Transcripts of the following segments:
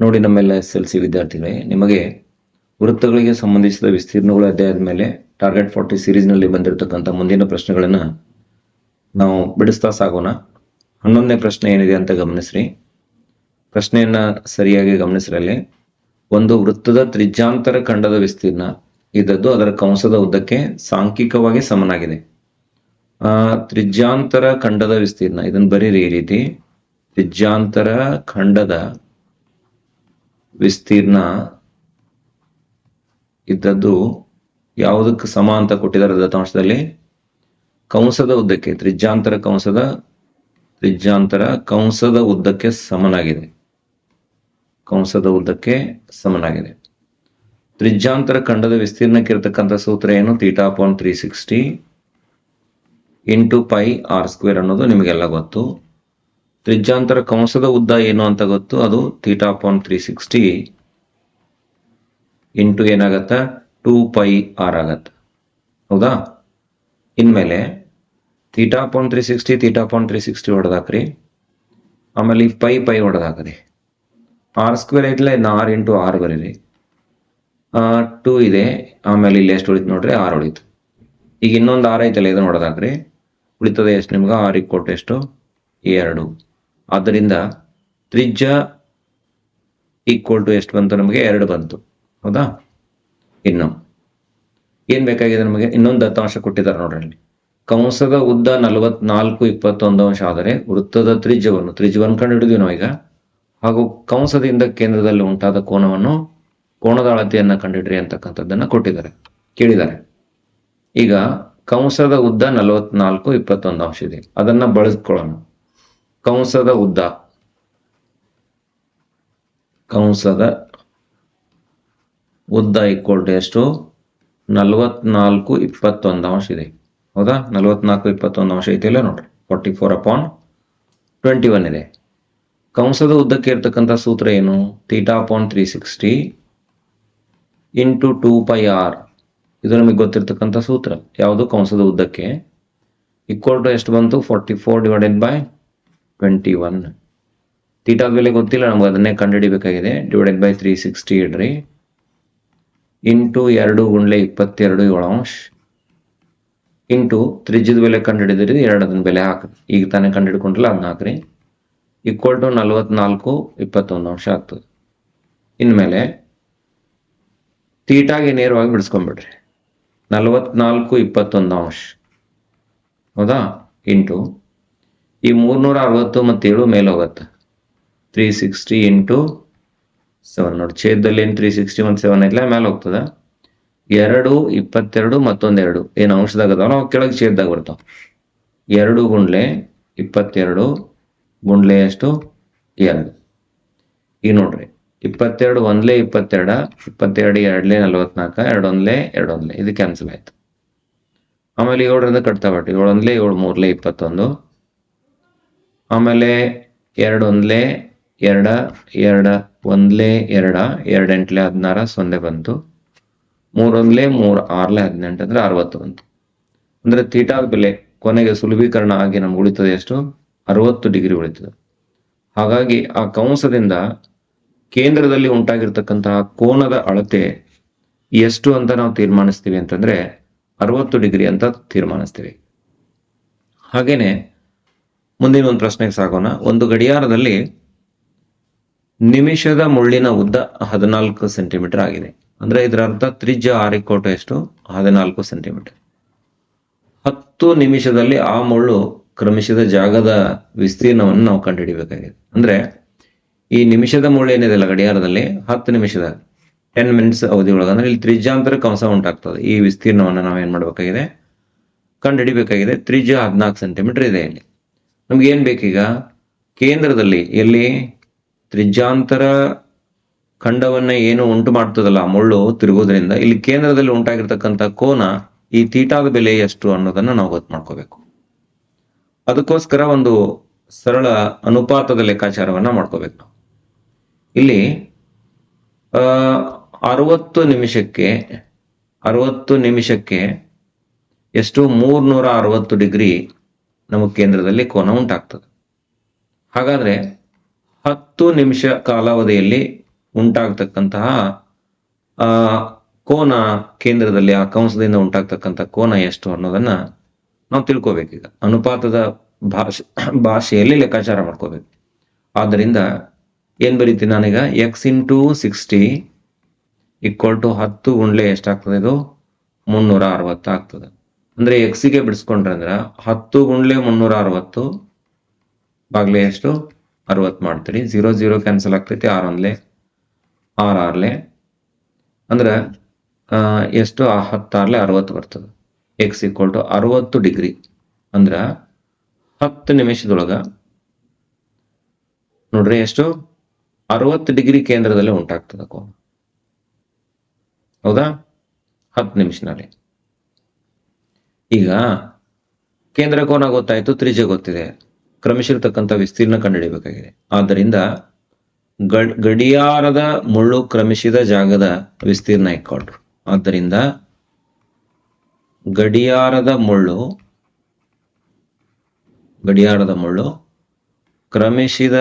ನೋಡಿ ನಮ್ಮೆಲ್ಲ S L C ವಿದ್ಯಾರ್ಥಿಗಳೇ, ನಿಮಗೆ ವೃತ್ತಗಳಿಗೆ ಸಂಬಂಧಿಸಿದ ವಿಸ್ತೀರ್ಣಗಳು ಅಧ್ಯಾಯದ ಮೇಲೆ ಟಾರ್ಗೆಟ್ ಫಾರ್ಟಿ ಸೀರೀಸ್ನಲ್ಲಿ ಬಂದಿರತಕ್ಕಂಥ ಮುಂದಿನ ಪ್ರಶ್ನೆಗಳನ್ನು ನಾವು ಬಿಡಿಸ್ತಾ ಸಾಗೋಣ. ಹನ್ನೊಂದನೇ ಪ್ರಶ್ನೆ ಏನಿದೆ ಅಂತ ಗಮನಿಸ್ರಿ. ಪ್ರಶ್ನೆಯನ್ನ ಸರಿಯಾಗಿ ಗಮನಿಸ್ರಲ್ಲಿ. ಒಂದು ವೃತ್ತದ ತ್ರಿಜ್ಯಾಂತರ ಖಂಡದ ವಿಸ್ತೀರ್ಣ ಇದ್ದದ್ದು ಅದರ ಕಂಸದ ಉದ್ದಕ್ಕೆ ಸಾಂಖ್ಯಿಕವಾಗಿ ಸಮನಾಗಿದೆ. ತ್ರಿಜ್ಯಾಂತರ ಖಂಡದ ವಿಸ್ತೀರ್ಣ, ಇದನ್ನು ಬರೀರಿ ಈ ರೀತಿ. ತ್ರಿಜ್ಯಾಂತರ ಖಂಡದ ವಿಸ್ತೀರ್ಣ ಇದ್ದದ್ದು ಯಾವುದಕ್ಕೆ ಸಮ ಅಂತ ಕೊಟ್ಟಿದ್ದಾರೆ ದತ್ತಾಂಶದಲ್ಲಿ? ಕಂಸದ ಉದ್ದಕ್ಕೆ, ತ್ರಿಜ್ಯಾಂತರ ಕಂಸದ ತ್ರಿಜ್ಯಾಂತರ ಕಂಸದ ಉದ್ದಕ್ಕೆ ಸಮನಾಗಿದೆ. ಕಂಸದ ಉದ್ದಕ್ಕೆ ಸಮನಾಗಿದೆ. ತ್ರಿಜ್ಯಾಂತರ ಖಂಡದ ವಿಸ್ತೀರ್ಣಕ್ಕೆ ಇರತಕ್ಕಂಥ ಸೂತ್ರ ಏನು? Theta point three sixty into pi R square ಅನ್ನೋದು ನಿಮಗೆಲ್ಲ ಗೊತ್ತು. ತ್ರಿಜ್ಯಾಂತರ ಕಂಸದ ಉದ್ದ ಏನು ಅಂತ ಗೊತ್ತು? ಅದು theta point three sixty into ಏನಾಗತ್ತ? ಟೂ ಪೈ ಆರ್ ಆಗತ್ತ. ಹೌದಾ? ಇನ್ಮೇಲೆ theta point three sixty theta point three sixty ಹೊಡೆದಾಕ್ರಿ. ಆಮೇಲೆ ಈ ಪೈ ಪೈ ಹೊಡೆದಾಕ್ರಿ. ಆರ್ ಸ್ಕ್ವೇರ್ ಐತ್ಲ ಇನ್ನು ಆರ್ ಇಂಟು ಆರ್ ಬರೀರಿ. ಟೂ ಇದೆ. ಆಮೇಲೆ ಇಲ್ಲಿ ಎಷ್ಟು ಉಳಿತು ನೋಡ್ರಿ? ಆರ್ ಉಳಿತು. ಈಗ ಇನ್ನೊಂದು ಆರ್ ಐತಲ್ಲ, ಇದನ್ನ ಹೊಡೆದಾಕ್ರಿ. ಉಳಿತದೆ ಎಷ್ಟು ನಿಮ್ಗೆ? ಆರ್ ಕೊಟ್ಟು ಎಷ್ಟು? ಎರಡು. ಆದ್ದರಿಂದ ತ್ರಿಜ್ಯ ಈಕ್ವಲ್ ಟು ಎಷ್ಟು ಬಂತು ನಮಗೆ? ಎರಡು ಬಂತು. ಹೌದಾ? ಇನ್ನು ಏನ್ ಬೇಕಾಗಿದೆ ನಮಗೆ? ಇನ್ನೊಂದು ದತ್ತಾಂಶ ಕೊಟ್ಟಿದ್ದಾರೆ ನೋಡ್ರಿ ಅಲ್ಲಿ ಕಂಸದ ಉದ್ದ ನಲವತ್ನಾಲ್ಕು ಇಪ್ಪತ್ತೊಂದು ಅಂಶ ಆದರೆ ವೃತ್ತದ ತ್ರಿಜ್ಯವನ್ನು ತ್ರಿಜ್ಯವನ್ನು ಕಂಡು ಹಿಡಿದ್ವಿ ನಾವೀಗ. ಹಾಗೂ ಕಂಸದಿಂದ ಕೇಂದ್ರದಲ್ಲಿ ಉಂಟಾದ ಕೋನವನ್ನು ಕೋಣದ ಅಳತೆಯನ್ನ ಕಂಡಿಡ್ರಿ ಅಂತಕ್ಕಂಥದ್ದನ್ನ ಕೊಟ್ಟಿದ್ದಾರೆ. ಕೇಳಿದ್ದಾರೆ. ಈಗ ಕಂಸದ ಉದ್ದ ನಲವತ್ನಾಲ್ಕು ಇಪ್ಪತ್ತೊಂದು ಅಂಶ ಇದೆ. ಅದನ್ನ ಬಳಸ್ಕೊಳ್ಳೋಣ. ಕಂಸದ ಉದ್ದ. ಕಂಸದ ಉದ್ದ ಈಕ್ವಲ್ ಟು ಎಷ್ಟು? ನಲವತ್ನಾಲ್ಕು ಇಪ್ಪತ್ತೊಂದು ಅಂಶ ಇದೆ. ಹೌದಾ? ನಲವತ್ನಾಲ್ಕು ಇಪ್ಪತ್ತೊಂದು ಅಂಶ ಇದೆಯಲ್ಲ ನೋಡ್ರಿ? Forty four upon twenty one ಇದೆ. ಕಂಸದ ಉದ್ದಕ್ಕೆ ಇರ್ತಕ್ಕಂಥ ಸೂತ್ರ ಏನು? Theta upon three sixty into two pi R ಇದು ನಮಗೆ ಗೊತ್ತಿರ್ತಕ್ಕಂಥ ಸೂತ್ರ. ಯಾವುದು? ಕಂಸದ ಉದ್ದಕ್ಕೆ. ಈಕ್ವಲ್ ಟು ಎಷ್ಟು ಬಂತು? Forty four divided by twenty one theta ಬೆಲೆ ಗೊತ್ತಿಲ್ಲ, ನಮ್ಗೆ ಅದನ್ನೇ ಕಂಡುಹಿಡಿಬೇಕಾಗಿದೆ. ಡಿವೈಡೆಡ್ ಬೈ ತ್ರೀ ಸಿಕ್ಸ್ಟಿ ಇಡ್ರಿ ಇಂಟು ಎರಡು ಗುಂಡ್ಲೆ ಇಪ್ಪತ್ತೆರಡು ಏಳು ಅಂಶ ಇಂಟು ತ್ರಿಜ್ಯದ ಬೆಲೆ ಕಂಡುಹಿಡಿದ್ರಿ ಅದನ್ನ ಬೆಲೆ ಹಾಕ್ರಿ ಈಗ ತಾನೇ ಕಂಡುಹಿಡ್ಕೊಂಡ್ರಲ್ಲ ಅದನ್ನ ಹಾಕ್ರಿ. ಈಕ್ವಲ್ ಟು ನಲವತ್ನಾಲ್ಕು, ಇಪ್ಪತ್ತೊಂದು ಅಂಶ ಆಗ್ತದೆ. ಇನ್ಮೇಲೆ ತೀಟಾಗೆ ನೇರವಾಗಿ ಬಿಡಿಸ್ಕೊಂಬಿಡ್ರಿ. ನಲವತ್ನಾಲ್ಕು, ಇಪ್ಪತ್ತೊಂದು ಅಂಶ. ಹೌದಾ? ಇಂಟು ಈ ಮೂರ್ನೂರ ಅರವತ್ತು ಮತ್ತು ಏಳು ಮೇಲೆ ಹೋಗುತ್ತೆ ತ್ರೀ ಸಿಕ್ಸ್ಟಿ ಇಂಟು ಸೆವೆನ್ ನೋಡಿ ಛೇದದಲ್ಲಿ ಏನು ತ್ರೀ ಸಿಕ್ಸ್ಟಿ ಒಂದು ಸೆವೆನ್ ಐತ್ಲ? ಮೇಲೆ ಹೋಗ್ತದೆ ಎರಡು, ಇಪ್ಪತ್ತೆರಡು ಮತ್ತೊಂದೆರಡು. ಏನು ಅಂಶದಾಗ ಅದಾವಲ್ಲ ಅವು ಕೆಳಗೆ ಛೇದದಾಗ ಬರ್ತಾವೆ. ಎರಡು ಗುಂಡ್ಲೆ ಇಪ್ಪತ್ತೆರಡು ಗುಂಡ್ಲೆ ಎಷ್ಟು? ಎರಡು ಈಗ ನೋಡ್ರಿ, ಇಪ್ಪತ್ತೆರಡು ಒಂದ್ಲೆ ಇಪ್ಪತ್ತೆರಡ, ಇಪ್ಪತ್ತೆರಡು ಎರಡ್ಲೆ ನಲ್ವತ್ನಾಲ್ಕ ಎರಡು ಒಂದ್ಲೆ ಎರಡು ಒಂದ್ಲೆ. ಇದು ಕ್ಯಾನ್ಸಲ್ ಆಯ್ತು. ಆಮೇಲೆ ಏಳರಿಂದ ಕಟ್ತಾ ಬಟ್ಟು ಏಳು ಒಂದ್ಲೆ ಏಳು, ಮೂರ್ಲೆ ಇಪ್ಪತ್ತೊಂದು. ಆಮೇಲೆ ಎರಡು ಒಂದ್ಲೆ, ಎರಡ ಎರಡ, ಒಂದ್ಲೆ, ಎರಡ ಎರಡ್ ಎಂಟ್ಲೆ ಹದಿನಾರ, ಸೊನ್ನೆ ಬಂತು. ಮೂರೊಂದ್ಲೆ ಮೂರ್ ಆರ್ಲೆ ಹದಿನೆಂಟು ಅಂದ್ರೆ ಅರವತ್ತು ಬಂತು. ಅಂದ್ರೆ ತೀಟಾದ ಬೆಲೆ ಕೊನೆಗೆ ಸುಲಭೀಕರಣ ಆಗಿ ನಮ್ಗೆ ಉಳಿತದೆ ಎಷ್ಟು? ಅರವತ್ತು ಡಿಗ್ರಿ ಉಳಿತದೆ. ಹಾಗಾಗಿ ಆ ಕಂಸದಿಂದ ಕೇಂದ್ರದಲ್ಲಿ ಉಂಟಾಗಿರ್ತಕ್ಕಂತಹ ಕೋನದ ಅಳತೆ ಎಷ್ಟು ಅಂತ ನಾವು ತೀರ್ಮಾನಿಸ್ತೀವಿ ಅಂತಂದ್ರೆ ಅರವತ್ತು ಡಿಗ್ರಿ ಅಂತ ತೀರ್ಮಾನಿಸ್ತೀವಿ. ಹಾಗೇನೆ ಮುಂದಿನ ಒಂದು ಪ್ರಶ್ನೆಗೆ ಸಾಗೋಣ. ಒಂದು ಗಡಿಯಾರದಲ್ಲಿ ನಿಮಿಷದ ಮುಳ್ಳಿನ ಉದ್ದ ಹದಿನಾಲ್ಕು ಸೆಂಟಿಮೀಟರ್ ಆಗಿದೆ. ಅಂದ್ರೆ ಇದರ ಅರ್ಥ ತ್ರಿಜ್ಯ ಆರಿಕೋಟೆಯಷ್ಟು ಹದಿನಾಲ್ಕು ಸೆಂಟಿಮೀಟರ್. ಹತ್ತು ನಿಮಿಷದಲ್ಲಿ ಆ ಮುಳ್ಳು ಕ್ರಮಿಸಿದ ಜಾಗದ ವಿಸ್ತೀರ್ಣವನ್ನು ನಾವು ಕಂಡುಹಿಡಿಬೇಕಾಗಿದೆ ಅಂದ್ರೆ ಈ ನಿಮಿಷದ ಮುಳ್ಳು ಏನಿದೆಯಲ್ಲ ಗಡಿಯಾರದಲ್ಲಿ? ಹತ್ತು ನಿಮಿಷದ. ಟೆನ್ ಮಿನಿಟ್ಸ್ ಅವಧಿ ಒಳಗೆ ಅಂದ್ರೆ ಇಲ್ಲಿ ತ್ರಿಜ್ಯಾಂತರ ಕಂಸ ಉಂಟಾಗ್ತದೆ. ಈ ವಿಸ್ತೀರ್ಣವನ್ನು ನಾವು ಏನ್ ಮಾಡ್ಬೇಕಾಗಿದೆ? ಕಂಡುಹಿಡಿಬೇಕಾಗಿದೆ. ತ್ರಿಜ್ಯ ಹದಿನಾಲ್ಕು ಸೆಂಟಿಮೀಟರ್ ಇದೆ ಇಲ್ಲಿ. ನಮ್ಗೆ ಏನ್ ಬೇಕೀಗ? ಕೇಂದ್ರದಲ್ಲಿ ಎಲ್ಲಿ ತ್ರಿಜ್ಯಾಂತರ ಖಂಡವನ್ನ ಏನು ಉಂಟು ಮಾಡ್ತದಲ್ಲ ಮುಳ್ಳು ತಿರುಗೋದ್ರಿಂದ ಇಲ್ಲಿ ಕೇಂದ್ರದಲ್ಲಿ ಉಂಟಾಗಿರ್ತಕ್ಕಂಥ ಕೋನ ಈ ತೀಟಾದ ಬೆಲೆ ಎಷ್ಟು ಅನ್ನೋದನ್ನ ನಾವು ಗೊತ್ತು ಮಾಡ್ಕೋಬೇಕು. ಅದಕ್ಕೋಸ್ಕರ ಒಂದು ಸರಳ ಅನುಪಾತದ ಲೆಕ್ಕಾಚಾರವನ್ನ ಮಾಡ್ಕೋಬೇಕು ನಾವು. ಇಲ್ಲಿ ಅರವತ್ತು ನಿಮಿಷಕ್ಕೆ ಅರವತ್ತು ನಿಮಿಷಕ್ಕೆ ಎಷ್ಟು ಮೂರ್ನೂರ ಅರವತ್ತು ಡಿಗ್ರಿ ನಮಗೆ ಕೇಂದ್ರದಲ್ಲಿ ಕೋನ ಉಂಟಾಗ್ತದೆ. ಹಾಗಾದ್ರೆ ಹತ್ತು ನಿಮಿಷ ಕಾಲಾವಧಿಯಲ್ಲಿ ಉಂಟಾಗ್ತಕ್ಕಂತಹ ಕೋನ ಕೇಂದ್ರದಲ್ಲಿ, ಆ ಕಂಸದಿಂದ ಉಂಟಾಗ್ತಕ್ಕಂಥ ಕೋನ ಎಷ್ಟು ಅನ್ನೋದನ್ನ ನಾವು ತಿಳ್ಕೋಬೇಕೀಗ. ಅನುಪಾತದ ಭಾಷೆ, ಭಾಷೆಯಲ್ಲಿ ಲೆಕ್ಕಾಚಾರ ಮಾಡ್ಕೋಬೇಕು. ಆದ್ದರಿಂದ ಏನ್ ಬರೀತೀನಿ ನಾನೀಗ? X into sixty equal to ಹತ್ತು ಗುಂಡ್ಲೆ ಎಷ್ಟಾಗ್ತದೆ ಇದು? ಮುನ್ನೂರ ಅರವತ್ತು ಆಗ್ತದೆ ಅಂದ್ರೆ ಎಕ್ಸಿಗೆ ಬಿಡಿಸ್ಕೊಂಡ್ರೆ ಅಂದ್ರೆ ಹತ್ತು ಗುಂಡ್ಲೆ ಮುನ್ನೂರ ಅರವತ್ತು ಬಾಗ್ಲೆ ಎಷ್ಟು? ಅರವತ್ತು ಮಾಡ್ತೀರಿ. ಜೀರೋ ಜೀರೋ ಕ್ಯಾನ್ಸಲ್ ಆಗ್ತೈತಿ. ಆರ್ ಒಂದ್ಲೆ, ಆರ್ ಆರ್ಲೆ. ಅಂದ್ರೆ ಎಷ್ಟು? ಆ, ಹತ್ತಾರ್ಲೆ ಅರವತ್ತು ಬರ್ತದೆ. ಎಕ್ಸ್ ಈಕ್ವಲ್ ಟು ಅರವತ್ತು ಡಿಗ್ರಿ. ಅಂದ್ರ ಹತ್ತು ನಿಮಿಷದೊಳಗ ನೋಡ್ರಿ ಎಷ್ಟು? ಅರವತ್ತು ಡಿಗ್ರಿ ಕೇಂದ್ರದಲ್ಲಿ ಉಂಟಾಗ್ತದೆ ಕೋನ. ಹೌದಾ? ಹತ್ತು ನಿಮಿಷನಲ್ಲಿ. ಈಗ ಕೇಂದ್ರ ಕೋನ ಗೊತ್ತಾಯ್ತು, ತ್ರಿಜ್ಯ ಗೊತ್ತಿದೆ. ಕ್ರಮಿಸಿರ್ತಕ್ಕಂಥ ವಿಸ್ತೀರ್ಣ ಕಂಡುಹಿಡಿಯಬೇಕಾಗಿದೆ. ಆದ್ದರಿಂದ ಗಡ್, ಗಡಿಯಾರದ ಮುಳ್ಳು ಕ್ರಮಿಸಿದ ಜಾಗದ ವಿಸ್ತೀರ್ಣ ಇಕ್ಕೊಟ್ರು ಆದ್ದರಿಂದ ಗಡಿಯಾರದ ಮುಳ್ಳು ಗಡಿಯಾರದ ಮುಳ್ಳು ಕ್ರಮಿಸಿದ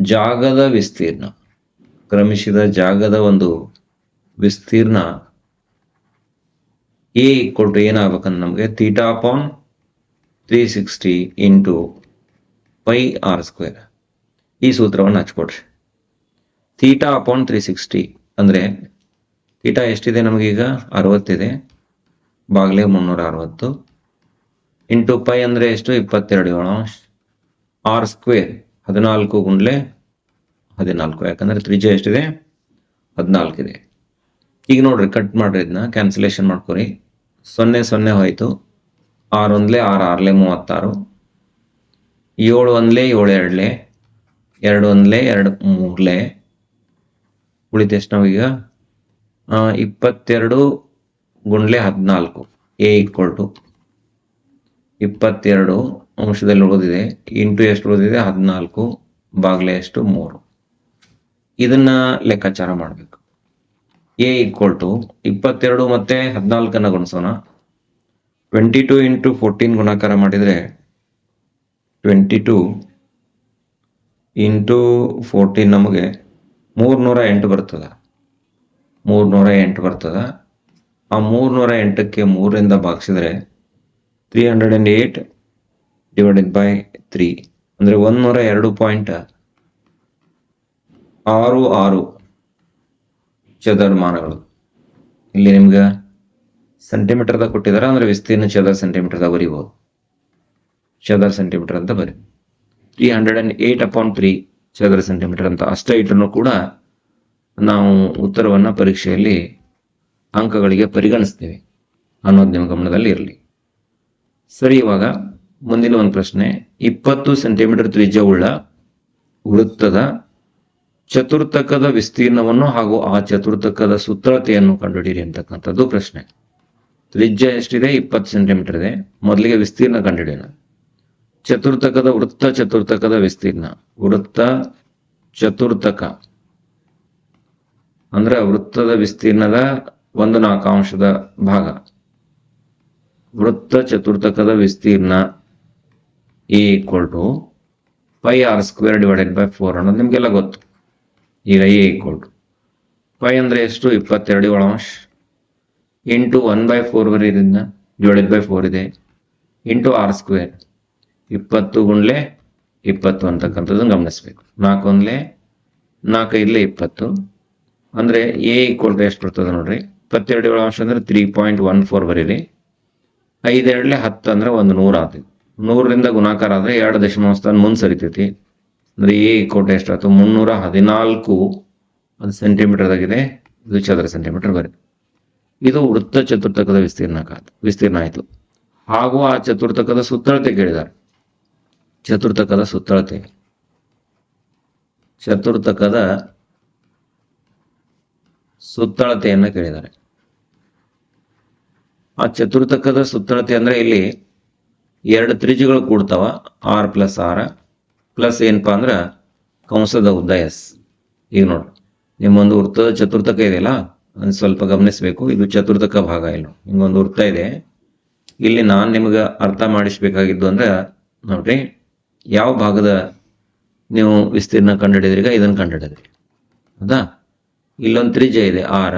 ಜಾಗದ ವಿಸ್ತೀರ್ಣ, ಕ್ರಮಿಸಿದ ಜಾಗದ ಒಂದು ವಿಸ್ತೀರ್ಣ ಎ ಈಕ್ವಲ್ ಟು ಏನಾಗಬೇಕಂದ್ರೆ ನಮಗೆ theta upon three sixty into pi R square ಈ ಸೂತ್ರವನ್ನು ಹಚ್ಕೊಡ್ರಿ. ತೀಟಾ ಅಪಾನ್ ತ್ರೀ ಸಿಕ್ಸ್ಟಿ ಅಂದರೆ ತೀಟಾ ಎಷ್ಟಿದೆ ನಮಗೀಗ ಅರವತ್ತಿದೆ. ಬಾಗಿಲೇ ಮುನ್ನೂರ ಅರವತ್ತು ಇಂಟು ಪೈ ಅಂದರೆ ಎಷ್ಟು? ಇಪ್ಪತ್ತೆರಡು ಏಳು. ಆರ್ ಸ್ಕ್ವೇರ್ ಹದಿನಾಲ್ಕು ಗುಂಡ್ಲೆ ಹದಿನಾಲ್ಕು. ಯಾಕಂದರೆ ತ್ರಿಜ್ಯ ಎಷ್ಟಿದೆ? ಹದಿನಾಲ್ಕಿದೆ. ಈಗ ನೋಡ್ರಿ ಕಟ್ ಮಾಡ್ರಿ ಇದನ್ನ ಕ್ಯಾನ್ಸಲೇಷನ್ ಮಾಡ್ಕೊರಿ. ಸೊನ್ನೆ ಸೊನ್ನೆ ಹೋಯ್ತು. ಆರೊಂದ್ಲೆ ಆರು ಆರ್ಲೆ ಮೂವತ್ತಾರು. ಏಳು ಒಂದ್ಲೆ ಏಳು ಎರಡ್ಲೆ ಎರಡು ಒಂದ್ಲೆ ಎರಡು ಮೂರ್ಲೆ. ಎಷ್ಟು ನಾವೀಗ? ಇಪ್ಪತ್ತೆರಡು ಗುಂಡ್ಲೆ ಹದಿನಾಲ್ಕು. ಎ ಈಕ್ವಲ್ ಟು ಇಪ್ಪತ್ತೆರಡು ಅಂಶದಲ್ಲಿ ಉಳಿದಿದೆ. ಇಂಟು ಎಷ್ಟು ಉಳಿದಿದೆ? ಹದಿನಾಲ್ಕು. ಬಾಗ್ಲೆ ಎಷ್ಟು? ಮೂರು. ಇದನ್ನ ಲೆಕ್ಕಾಚಾರ ಮಾಡಬೇಕು. ಎ ಈಕ್ವಲ್ ಟು ಇಪ್ಪತ್ತೆರಡು ಮತ್ತೆ ಹದಿನಾಲ್ಕನ್ನ ಗುಣಿಸೋಣ. ಟ್ವೆಂಟಿ ಟು ಇಂಟು ಫೋರ್ಟೀನ್ ಗುಣಾಕಾರ ಮಾಡಿದರೆ ಟ್ವೆಂಟಿ ಟು ಇಂಟು ಫೋರ್ಟೀನ್ ನಮಗೆ ಮೂರ್ನೂರ ಎಂಟು ಬರ್ತದ. ಮೂರ್ನೂರ ಎಂಟು ಬರ್ತದ. ಆ ಮೂರ್ನೂರ ಎಂಟಕ್ಕೆ ಮೂರರಿಂದ ಭಾಗಿಸಿದರೆ three hundred and eight divided by three ಅಂದರೆ ಒಂದೂರ ಎರಡು ಪಾಯಿಂಟ್ ಆರು ಆರು ಚದರಮಾನಗಳು. ಇಲ್ಲಿ ನಿಮ್ಗೆ ಸೆಂಟಿಮೀಟರ್ದಾಗ ಕೊಟ್ಟಿದ್ದಾರೆ ಅಂದ್ರೆ ವಿಸ್ತೀರ್ಣ ಚದರ ಸೆಂಟಿಮೀಟರ್ದಾಗ ಬರೀಬಹುದು ಚದರ ಸೆಂಟಿಮೀಟರ್ ಅಂತ ಬರಿ. Three hundred and eight upon three ಚದರ ಸೆಂಟಿಮೀಟರ್ ಅಂತ ಅಷ್ಟೇ ಇಟ್ಟರೂ ಕೂಡ ನಾವು ಉತ್ತರವನ್ನ ಪರೀಕ್ಷೆಯಲ್ಲಿ ಅಂಕಗಳಿಗೆ ಪರಿಗಣಿಸ್ತೇವೆ. ಅನ್ನೋದು ನಿಮ್ಮ ಗಮನದಲ್ಲಿ ಇರಲಿ. ಸರಿ, ಇವಾಗ ಮುಂದಿನ ಒಂದು ಪ್ರಶ್ನೆ. ಇಪ್ಪತ್ತು ಸೆಂಟಿಮೀಟರ್ ತ್ರಿಜ್ಯವುಳ್ಳ ವೃತ್ತದ ಚತುರ್ಥಕದ ವಿಸ್ತೀರ್ಣವನ್ನು ಹಾಗೂ ಆ ಚತುರ್ಥಕದ ಸುತ್ತಳತೆಯನ್ನು ಕಂಡುಹಿಡಿಯಿರಿ ಅಂತಕ್ಕಂಥದ್ದು ಪ್ರಶ್ನೆ. ತ್ರಿಜ್ಯ ಎಷ್ಟಿದೆ? ಇಪ್ಪತ್ತು ಸೆಂಟಿಮೀಟರ್ ಇದೆ. ಮೊದಲಿಗೆ ವಿಸ್ತೀರ್ಣ ಕಂಡುಹಿಡಿಯೋಣ. ಚತುರ್ಥಕದ ವೃತ್ತ ಚತುರ್ಥಕದ ವಿಸ್ತೀರ್ಣ. ವೃತ್ತ ಚತುರ್ಥಕ ಅಂದ್ರೆ ವೃತ್ತದ ವಿಸ್ತೀರ್ಣದ ಒಂದು ನಾಲ್ಕಾಂಶದ ಭಾಗ. ವೃತ್ತ ಚತುರ್ಥಕದ ವಿಸ್ತೀರ್ಣ equal to pi r square divided by four ಅನ್ನೋದು ನಿಮಗೆಲ್ಲ ಗೊತ್ತು. ಈಗ ಎ ಈಕ್ವಲ್ ಟು ಫೈ ಅಂದ್ರೆ ಎಷ್ಟು? ಇಪ್ಪತ್ತೆರಡು ಒಳಾಂಶ ಇಂಟು ಒನ್ ಬೈ ಫೋರ್ ಬರೀದ್ರಿಂದ ಜೋಡಿದ ಬೈ ಫೋರ್ ಇದೆ. ಇಂಟು ಆರ್ ಸ್ಕ್ವೇರ್ ಇಪ್ಪತ್ತು ಗುಂಡ್ಲೆ ಇಪ್ಪತ್ತು ಅಂತಕ್ಕಂಥದ್ದನ್ನು ಗಮನಿಸ್ಬೇಕು. ನಾಲ್ಕು ಒಂದ್ಲೆ ನಾಲ್ಕೈದ್ಲೆ ಇಪ್ಪತ್ತು. ಅಂದ್ರೆ ಎ ಈಕ್ವಲ್ ಟು ಎಷ್ಟು ಬರ್ತದೆ ನೋಡ್ರಿ? ಇಪ್ಪತ್ತೆರಡು ಒಳಾಂಶ ಅಂದ್ರೆ ತ್ರೀ ಪಾಯಿಂಟ್ ಒನ್ ಫೋರ್ ಬರೀರಿ. ಐದೆರಡಲೆ ಹತ್ತು ಅಂದ್ರೆ ಒಂದು ನೂರು ಆತಿ ನೂರರಿಂದ ಗುಣಾಕಾರ ಆದ್ರೆ ಎರಡು ದಶಮಾಂಶ ಮುಂದೆ ಸರಿತೈತಿ. ಅಂದ್ರೆ ಎ ಕೋಟೆ ಎಷ್ಟಾಯ್ತು ಮುನ್ನೂರ ಹದಿನಾಲ್ಕು ಅದು ಸೆಂಟಿಮೀಟರ್ದಾಗಿದೆ ಇದು ಚದರ ಸೆಂಟಿಮೀಟರ್ ಬರೀ ಇದು ವೃತ್ತ ಚತುರ್ಥಕದ ವಿಸ್ತೀರ್ಣ ವಿಸ್ತೀರ್ಣ ಆಯಿತು. ಹಾಗೂ ಆ ಚತುರ್ಥಕದ ಸುತ್ತಳತೆ ಕೇಳಿದ್ದಾರೆ. ಚತುರ್ಥಕದ ಸುತ್ತಳತೆ. ಚತುರ್ಥಕದ ಸುತ್ತಳತೆಯನ್ನ ಕೇಳಿದ್ದಾರೆ. ಆ ಚತುರ್ಥಕದ ಸುತ್ತಳತೆ ಅಂದ್ರೆ ಇಲ್ಲಿ ಎರಡು ತ್ರಿಜ್ಯಗಳು ಕೂಡ್ತಾವ. ಆರ್ ಪ್ಲಸ್ ಆರ್ ಪ್ಲಸ್ ಏನಪ್ಪಾ ಅಂದ್ರೆ ಕಂಸದ ಎಸ್ ಈಗ ನೋಡ್ರಿ ನಿಮ್ಮೊಂದು ವೃತ್ತದ ಚತುರ್ಥಕ ಇದೆಯಲ್ಲ ಅದನ್ನ ಸ್ವಲ್ಪ ಗಮನಿಸಬೇಕು. ಇದು ಚತುರ್ಥಕ ಭಾಗ ಇಲ್ಲ ಹಿಂಗೊಂದು ವೃತ್ತ ಇದೆ. ಇಲ್ಲಿ ನಾನು ನಿಮ್ಗೆ ಅರ್ಥ ಮಾಡಿಸ್ಬೇಕಾಗಿದ್ದು ಅಂದ್ರೆ, ನೋಡ್ರಿ, ಯಾವ ಭಾಗದ ನೀವು ವಿಸ್ತೀರ್ಣ ಕಂಡುಹಿಡಿದ್ರೀಗ ಇದನ್ನು ಕಂಡುಹಿಡಿದ್ರಿ. ಹೌದಾ ಇಲ್ಲೊಂದು ತ್ರಿಜ್ಯ ಇದೆ, ಆರ.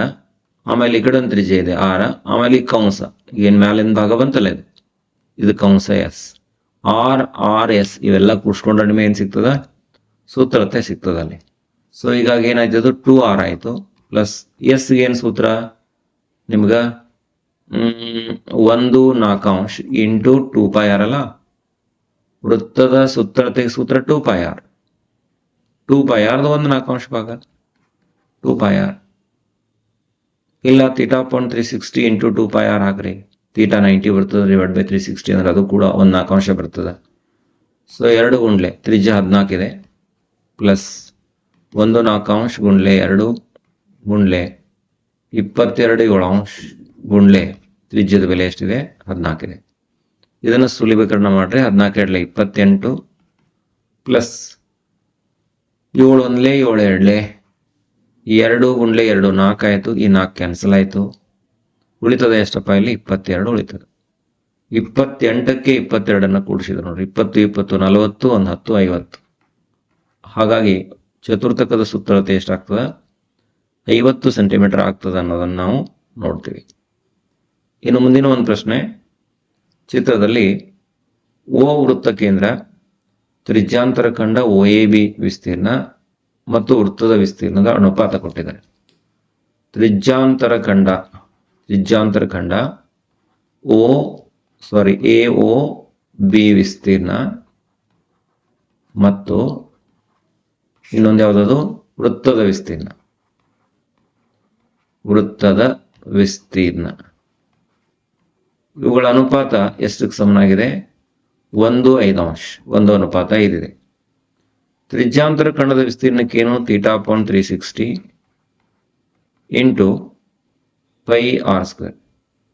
ಆಮೇಲೆ ಈ ಕಡೆ ಒಂದು ತ್ರಿಜ್ಯ ಇದೆ, ಆರ. ಆಮೇಲೆ ಈ ಕಂಸ. ಏನು ಮ್ಯಾಲಿನ ಭಾಗ ಬಂತಲ್ಲ ಇದು? ಇದು ಕಂಸ ಎಸ್ ಆರ್ ಆರ್ ಎಸ್ ಇವೆಲ್ಲ ಕೂಡ್ಸ್ಕೊಂಡ್ರೆ ನಿಮಗೆ ಏನು ಸಿಗ್ತದ? ಸೂತ್ರತೆ ಸಿಗ್ತದ ಅಲ್ಲಿ. ಸೊ ಹೀಗಾಗಿ ಏನಾಯ್ತು ಅದು ಟೂ ಆರ್ ಆಯಿತು ಪ್ಲಸ್ ಎಸ್ ಏನು ಸೂತ್ರ? ನಿಮ್ಗೆ ಒಂದು ನಾಲ್ಕಾಂಶ ಇಂಟು ಟೂ ಪೈ ಆರ್ ಅಲ್ಲ? ವೃತ್ತದ ಸೂತ್ರತೆಗೆ ಸೂತ್ರ two pi r two pi ಆರ್ದು ಒಂದು ನಾಲ್ಕಾಂಶ ಭಾಗ. ಟೂ ಪೈ ಆರ್ ಇಲ್ಲ theta point three sixty into two pi r ಹಾಕ್ರಿ ತೀಟಾ ನೈಂಟಿ ಬರ್ತದೆ, ಡಿವೈಡ್ ಬೈ ತ್ರೀ ಸಿಕ್ಸ್ಟಿ ಅಂದ್ರೆ ಅದು ಕೂಡ ಒಂದು ನಾಲ್ಕಾಂಶ ಬರ್ತದೆ. ಸೊ ಎರಡು ಗುಂಡ್ಲೆ, ತ್ರಿಜ್ಯ ಹದಿನಾಲ್ಕಿದೆ ಪ್ಲಸ್ ಒಂದು ನಾಲ್ಕಾಂಶ ಗುಂಡ್ಲೆ, ಎರಡು ಗುಂಡ್ಲೆ, ಇಪ್ಪತ್ತೆರಡು ಏಳು ಅಂಶ ಗುಂಡ್ಲೆ, ತ್ರಿಜ್ಯದ ಬೆಲೆ ಎಷ್ಟಿದೆ? ಹದಿನಾಲ್ಕಿದೆ ಇದನ್ನು ಸುಲಭೀಕರಣ ಮಾಡಿರಿ ಹದಿನಾಲ್ಕು ಎರಡಲೆ ಇಪ್ಪತ್ತೆಂಟು ಪ್ಲಸ್ ಏಳು ಒಂದ್ಲೆ, ಏಳು ಎರಡ್ಲೆ ಎರಡು ಗುಂಡ್ಲೆ ಎರಡು ನಾಲ್ಕು ಆಯಿತು, ಈ ನಾಲ್ಕು ಕ್ಯಾನ್ಸಲ್ ಆಯಿತು. ಉಳಿತದೆ ಎಷ್ಟಪ್ಪ ಇಲ್ಲಿ? ಇಪ್ಪತ್ತೆರಡು ಉಳಿತದೆ. ಇಪ್ಪತ್ತೆಂಟಕ್ಕೆ ಇಪ್ಪತ್ತೆರಡನ್ನು ಕೂಡಿಸಿದ್ರು ನೋಡ್ರಿ. ಇಪ್ಪತ್ತು ಇಪ್ಪತ್ತು, ನಲವತ್ತು, ಒಂದು ಹತ್ತು, ಐವತ್ತು. ಹಾಗಾಗಿ ಚತುರ್ಥಕದ ಸುತ್ತಳತೆ ಎಷ್ಟಾಗ್ತದೆ? ಐವತ್ತು ಸೆಂಟಿಮೀಟರ್ ಆಗ್ತದೆ ಅನ್ನೋದನ್ನು ನಾವು ನೋಡ್ತೀವಿ. ಇನ್ನು ಮುಂದಿನ ಒಂದು ಪ್ರಶ್ನೆ. ಚಿತ್ರದಲ್ಲಿ ಓ ವೃತ್ತ ಕೇಂದ್ರ, ತ್ರಿಜ್ಯಾಂತರ ಖಂಡ, ಓ ಎ ಬಿ ವಿಸ್ತೀರ್ಣ ಮತ್ತು ವೃತ್ತದ ವಿಸ್ತೀರ್ಣದ ಅನುಪಾತ ಕೊಟ್ಟಿದ್ದಾರೆ. ತ್ರಿಜ್ಯಾಂತರ ಖಂಡ ಖಂಡ. ಓ ಸಾರಿ ಎ, ಓ, ಬಿ ವಿಸ್ತೀರ್ಣ. ಮತ್ತು ಇನ್ನೊಂದು ಯಾವುದದು? ವೃತ್ತದ ವಿಸ್ತೀರ್ಣ. ವೃತ್ತದ ವಿಸ್ತೀರ್ಣ. ಇವುಗಳ ಅನುಪಾತ ಎಷ್ಟಕ್ಕೆ ಸಮನಾಗಿದೆ? ಒಂದು ಅಂಶ ಒಂದು ಅನುಪಾತ ಐದಿದೆ. ತ್ರಿಜ್ಯಾಂತರ ಖಂಡದ ವಿಸ್ತೀರ್ಣಕ್ಕೇನು? Theta point three sixty into pi r square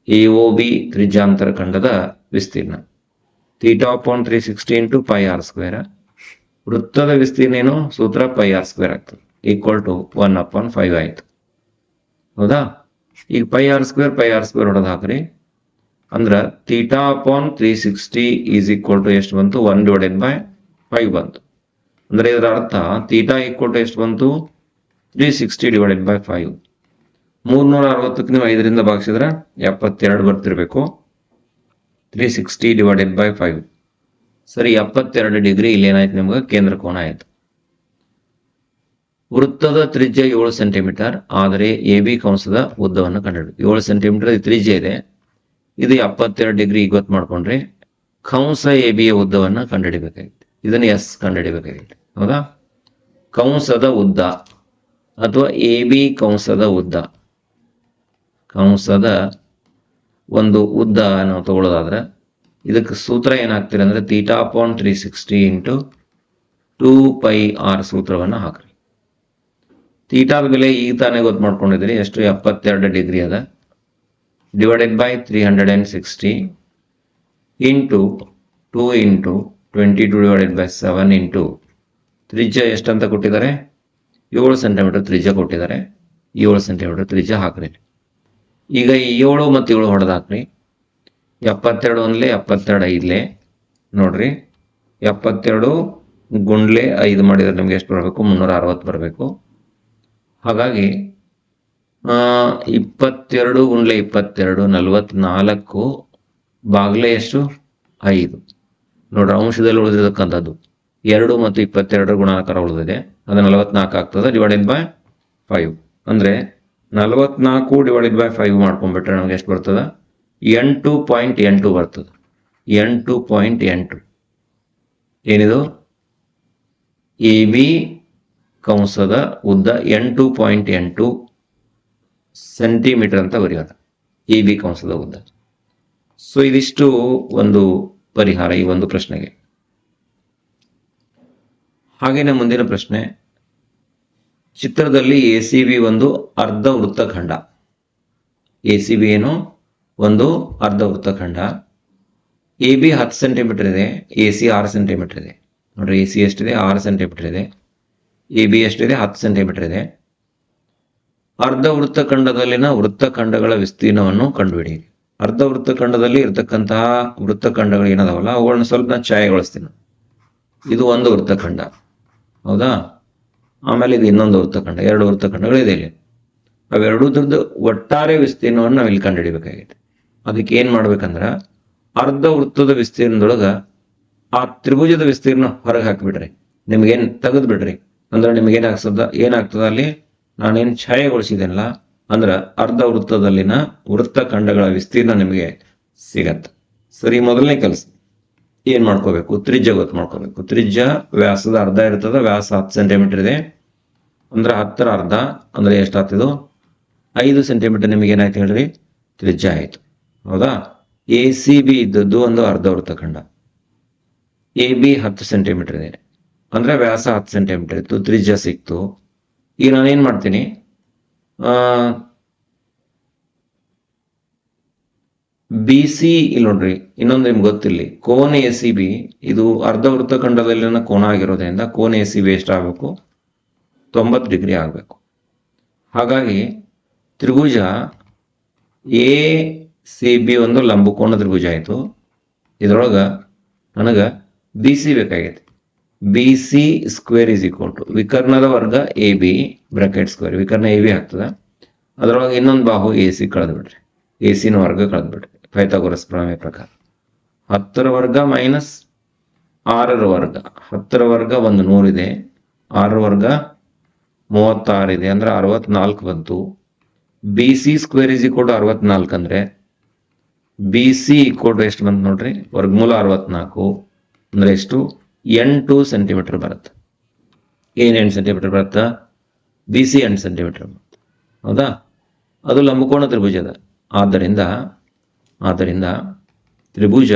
A O B ತ್ರಿಜ್ಯಾಂತರ ಖಂಡದ ವಿಸ್ತೀರ್ಣ. Theta point three sixty into pi r square ವೃತ್ತದ ವಿಸ್ತೀರ್ಣ ಏನು? ಸೂತ್ರ ಪೈ ಆರ್ ಸ್ಕ್ವೇರ್ ಆಗ್ತದೆ. Equal to one upon five ಆಯ್ತು. ಹೌದಾ? ಈಗ pi r square pi r square ಹೊಡೆದು ಹಾಕ್ರಿ. ಅಂದ್ರೆ theta upon three sixty is equal to ಎಷ್ಟು ಬಂತು? ಒನ್ ಡಿವೈಡೆಡ್ ಬೈ ಫೈವ್ ಬಂತು. ಅಂದ್ರೆ ಇದರ ಅರ್ಥ ಥೀಟಾ ಈಕ್ವಲ್ ಟು ಎಷ್ಟು ಬಂತು? Three sixty divided by five ಮೂರ್ನೂರ ಅರವತ್ತಕ್ಕೆ ನೀವು ಐದರಿಂದ ಭಾಗಿಸಿದ್ರೆ ಎಪ್ಪತ್ತೆರಡು ಬರ್ತಿರ್ಬೇಕು. Three sixty divided by five ಸರಿ, ಎಪ್ಪತ್ತೆರಡು ಡಿಗ್ರಿ ಇಲ್ಲಿ ಏನಾಯ್ತು ನಿಮ್ಗೆ? ಕೇಂದ್ರ ಕೋನ ಆಯ್ತು. ವೃತ್ತದ ತ್ರಿಜ್ಯ ಏಳು ಸೆಂಟಿಮೀಟರ್, ಆದರೆ ಎ ಬಿ ಕಂಸದ ಉದ್ದವನ್ನು ಕಂಡುಹಿಡಿ ಏಳು ಸೆಂಟಿಮೀಟರ್ ತ್ರಿಜ್ಯ ಇದೆ. ಇದು ಎಪ್ಪತ್ತೆರಡು ಡಿಗ್ರಿ ಗೊತ್ತು ಮಾಡ್ಕೊಂಡ್ರಿ ಕಂಸ ಎ ಬಿಯ ಉದ್ದವನ್ನು ಕಂಡುಹಿಡಿಬೇಕಾಗಿತ್ತು ಇದನ್ನು ಎಸ್ ಕಂಡುಹಿಡಿಬೇಕಾಗಿತ್ತು ಹೌದಾ? ಕಂಸದ ಉದ್ದ ಅಥವಾ ಎ ಬಿ ಕಂಸದ ಉದ್ದ. ಕಂಸದ ಒಂದು ಉದ್ದ ನಾವು ತಗೊಳ್ಳೋದಾದ್ರೆ ಇದಕ್ಕೆ ಸೂತ್ರ ಏನಾಗ್ತಿರ ಅಂದ್ರೆ theta point three sixty into two pi r ಸೂತ್ರವನ್ನು ಹಾಕ್ರಿ. ತೀಟಾದ ಬೆಲೆ ಈಗ ತಾನೇ ಗೊತ್ತು ಮಾಡ್ಕೊಂಡಿದ್ರಿ, ಎಷ್ಟು? ಎಪ್ಪತ್ತೆರಡು ಡಿಗ್ರಿ ಅದ. Divided by three hundred and sixty into two into twenty two divided by seven into ತ್ರಿಜ್ಯ ಎಷ್ಟಂತ ಕೊಟ್ಟಿದ್ದಾರೆ? ಏಳು ಸೆಂಟಿಮೀಟರ್ ತ್ರಿಜ್ಯ ಕೊಟ್ಟಿದ್ದಾರೆ. ಏಳು ಸೆಂಟಿಮೀಟರ್ ತ್ರಿಜ್ಯ ಹಾಕ್ರಿ. ಈಗ ಏಳು ಮತ್ತು ಏಳು ಹೊಡೆದಾಕ್ರಿ. ಎಪ್ಪತ್ತೆರಡು ಒಂದ್ಲೆ, ಎಪ್ಪತ್ತೆರಡು ಐದ್ಲೆ. ನೋಡ್ರಿ, ಎಪ್ಪತ್ತೆರಡು ಗುಂಡ್ಲೆ ಐದು ಮಾಡಿದ್ರೆ ನಿಮ್ಗೆ ಎಷ್ಟು ಬರಬೇಕು? ಮುನ್ನೂರ ಅರವತ್ತು ಬರಬೇಕು. ಹಾಗಾಗಿ ಇಪ್ಪತ್ತೆರಡು ಗುಂಡ್ಲೆ ಇಪ್ಪತ್ತೆರಡು, ನಲವತ್ನಾಲ್ಕು ಬಾಗ್ಲೆ ಎಷ್ಟು? ಐದು. ನೋಡ್ರಿ, ಅಂಶದಲ್ಲಿ ಉಳಿದಿರತಕ್ಕಂಥದ್ದು. ಎರಡು ಮತ್ತು ಇಪ್ಪತ್ತೆರಡು ಗುಣಾಕಾರ ಉಳಿದಿದೆ. ಅದು ನಲವತ್ನಾಲ್ಕು ಆಗ್ತದೆ ಡಿವೈಡೆಡ್ ಬೈ ಫೈವ್ ಅಂದರೆ ನಲವತ್ನಾಲ್ಕು ಡಿವೈಡೆಡ್ ಬೈ ಫೈವ್ ಮಾಡ್ಕೊಂಡ್ಬಿಟ್ರೆ ನಮ್ಗೆ ಎಷ್ಟು ಬರ್ತದೆ? ಎಂಟು ಪಾಯಿಂಟ್ ಎಂಟು ಬರ್ತದೆ. ಎಂಟು ಪಾಯಿಂಟ್ ಎಂಟು. ಏನಿದು? ಎ ಬಿ ಕಂಸದ ಉದ್ದ ಎಂಟು ಪಾಯಿಂಟ್ ಎಂಟು ಸೆಂಟಿಮೀಟರ್ ಅಂತ ಬರೆಯೋದು. ಎ ಬಿ ಕಂಸದ ಉದ್ದ. ಸೊ ಇದಿಷ್ಟು ಒಂದು ಪರಿಹಾರ ಈ ಒಂದು ಪ್ರಶ್ನೆಗೆ. ಹಾಗೇನೆ ಮುಂದಿನ ಪ್ರಶ್ನೆ. ಚಿತ್ರದಲ್ಲಿ ಎ ಸಿ ಬಿ ಒಂದು ಅರ್ಧ ವೃತ್ತಖಂಡ. ಎ ಸಿ ಬಿ ಏನು? ಒಂದು ಅರ್ಧ ವೃತ್ತಖಂಡ. ಎ ಬಿ ಹತ್ತು ಸೆಂಟಿಮೀಟರ್ ಇದೆ ಎ ಸಿ ಆರು ಸೆಂಟಿಮೀಟರ್ ಇದೆ. ನೋಡ್ರಿ ಎ ಸಿ ಎಷ್ಟಿದೆ? ಆರು ಸೆಂಟಿಮೀಟರ್ ಇದೆ. ಎ ಬಿ ಎಷ್ಟಿದೆ? ಹತ್ತು ಸೆಂಟಿಮೀಟರ್ ಇದೆ. ಅರ್ಧ ವೃತ್ತಖಂಡದಲ್ಲಿನ ವೃತ್ತಖಂಡಗಳ ವಿಸ್ತೀರ್ಣವನ್ನು ಕಂಡುಹಿಡಿಯಿರಿ ಅರ್ಧ ವೃತ್ತಖಂಡದಲ್ಲಿ ಇರತಕ್ಕಂತಹ ವೃತ್ತಖಂಡಗಳು ಏನದಾವಲ್ಲ? ಅವುಗಳನ್ನ ಸ್ವಲ್ಪ ನಾನು ಛಾಯೆಗೊಳಿಸ್ತೀನಿ. ಇದು ಒಂದು ವೃತ್ತಖಂಡ. ಹೌದಾ? ಆಮೇಲೆ ಇದು ಇನ್ನೊಂದು ವೃತ್ತಖಂಡ, ಎರಡು ವೃತ್ತಖಂಡಗಳಿದೆ ಇಲ್ಲಿ. ಅವೆರಡೂದ್ರದ್ದು ಒಟ್ಟಾರೆ ವಿಸ್ತೀರ್ಣವನ್ನು ನಾವು ಇಲ್ಲಿ ಕಂಡುಹಿಡಿಬೇಕಾಗಿದೆ ಅದಕ್ಕೆ ಏನ್ ಮಾಡ್ಬೇಕಂದ್ರ, ಅರ್ಧ ವೃತ್ತದ ವಿಸ್ತೀರ್ಣದೊಳಗ ಆ ತ್ರಿಭುಜದ ವಿಸ್ತೀರ್ಣ ಹೊರಗೆ ಹಾಕಿಬಿಡ್ರಿ. ನಿಮ್ಗೇನು ತೆಗೆದು ಬಿಡ್ರಿ ಅಂದ್ರೆ ನಿಮ್ಗೆ ಏನಾಗ್ತದ ಏನಾಗ್ತದ ಅಲ್ಲಿ? ನಾನೇನು ಛಾಯೆಗೊಳಿಸಿದೆನಲ್ಲ, ಅಂದ್ರ ಅರ್ಧ ವೃತ್ತದಲ್ಲಿನ ವೃತ್ತಖಂಡಗಳ ವಿಸ್ತೀರ್ಣ ನಿಮಗೆ ಸಿಗತ್ತೆ. ಸರಿ, ಮೊದಲನೇ ಕೆಲಸ. ಏನ್ ಮಾಡ್ಕೋಬೇಕು? ತ್ರಿಜ್ಯ ಗೊತ್ತು ಮಾಡ್ಕೋಬೇಕು. ತ್ರಿಜ್ಯ ವ್ಯಾಸದ ಅರ್ಧ ಇರ್ತದ, ವ್ಯಾಸ ಹತ್ತು ಸೆಂಟಿಮೀಟರ್ ಇದೆ. ಅಂದ್ರೆ ಹತ್ತರ ಅರ್ಧ, ಅಂದ್ರೆ ಎಷ್ಟಾಗ್ತಿದು ಐದು ಸೆಂಟಿಮೀಟರ್ ನಿಮಗೆ ಏನಾಯ್ತು ಹೇಳ್ರಿ? ತ್ರಿಜ್ಯ ಆಯ್ತು. ಹೌದಾ? ಎ, ಸಿ, ಬಿ ಇದ್ದದ್ದು ಒಂದು ಅರ್ಧ ವೃತ್ತಖಂಡ ಎ, ಬಿ ಹತ್ತು ಸೆಂಟಿಮೀಟರ್ ಇದೆ. ಅಂದ್ರೆ ವ್ಯಾಸ ಹತ್ತು ಸೆಂಟಿಮೀಟರ್ ಇತ್ತು, ತ್ರಿಜ್ಯ ಸಿಕ್ತು. ಈಗ ನಾನೇನ್ ಮಾಡ್ತೀನಿ ಆ ಬಿ ಸಿ ಇಲ್ಲಿ ನೋಡ್ರಿ, ಇನ್ನೊಂದು ನಿಮ್ಗೆ ಗೊತ್ತಿರಲಿ. ಕೋನ್ ಎ ಸಿ ಬಿ ಇದು ಅರ್ಧ ವೃತ್ತಖಂಡದಲ್ಲಿನ ಕೋನ ಆಗಿರೋದ್ರಿಂದ ಕೋನ್ ಎ ಸಿ ಬಿ ಎಷ್ಟಾಗಬೇಕು ತೊಂಬತ್ತು ಡಿಗ್ರಿ ಆಗಬೇಕು. ಹಾಗಾಗಿ ತ್ರಿಭುಜ ಎ ಸಿ ಬಿ ಒಂದು ಲಂಬಕೋನ ತ್ರಿಭುಜ ಆಯಿತು. ಇದ್ರೊಳಗೆ ನನಗೆ ಬಿ ಸಿ ಬೇಕಾಗೈತಿ. B C square is equal to ವಿಕರ್ಣದ ವರ್ಗ ಎ ಬಿ ಬ್ರಾಕೆಟ್ ಸ್ಕ್ವೇರ್ ವಿಕರ್ಣ ಎ ಬಿ ಆಗ್ತದೆ. ಅದರೊಳಗೆ ಇನ್ನೊಂದು ಬಾಹು ಎ ಸಿ ಕಳೆದ್ಬಿಡ್ರಿ ಎ ಸಿನ ವರ್ಗ ಕಳೆದು ಬಿಡ್ರಿ. ಪೈಥಾಗೋರಸ್ ಪ್ರಮೇಯ ಪ್ರಕಾರ. ಹತ್ತರ ವರ್ಗ ಮೈನಸ್ ಆರರ ವರ್ಗ. ಹತ್ತರ ವರ್ಗ ಒಂದು ನೂರಿದೆ ಆರರ ವರ್ಗ ಮೂವತ್ತಾರು ಇದೆ. ಅಂದ್ರೆ ಅರವತ್ನಾಲ್ಕು ಬಂತು. B C square is equal to ಅರವತ್ನಾಲ್ಕು ಅಂದ್ರೆ ಬಿ ಸಿ ಈಕ್ವಲ್ ಟು ಎಷ್ಟು ಬಂತು ನೋಡ್ರಿ? ವರ್ಗಮೂಲ ಅರವತ್ನಾಲ್ಕು. ಅಂದ್ರೆ ಎಷ್ಟು? ಎಂಟು ಸೆಂಟಿಮೀಟರ್ ಬರುತ್ತೆ. ಏನ್ ಎಂಟು ಸೆಂಟಿಮೀಟರ್ ಬರುತ್ತಾ? ಬಿ ಸಿ ಎಂಟು ಸೆಂಟಿಮೀಟರ್ ಹೌದಾ? ಅದು ಲಂಬಕೋಣ ತ್ರಿಭುಜದ. ಆದ್ದರಿಂದ ಆದ್ದರಿಂದ ತ್ರಿಭುಜ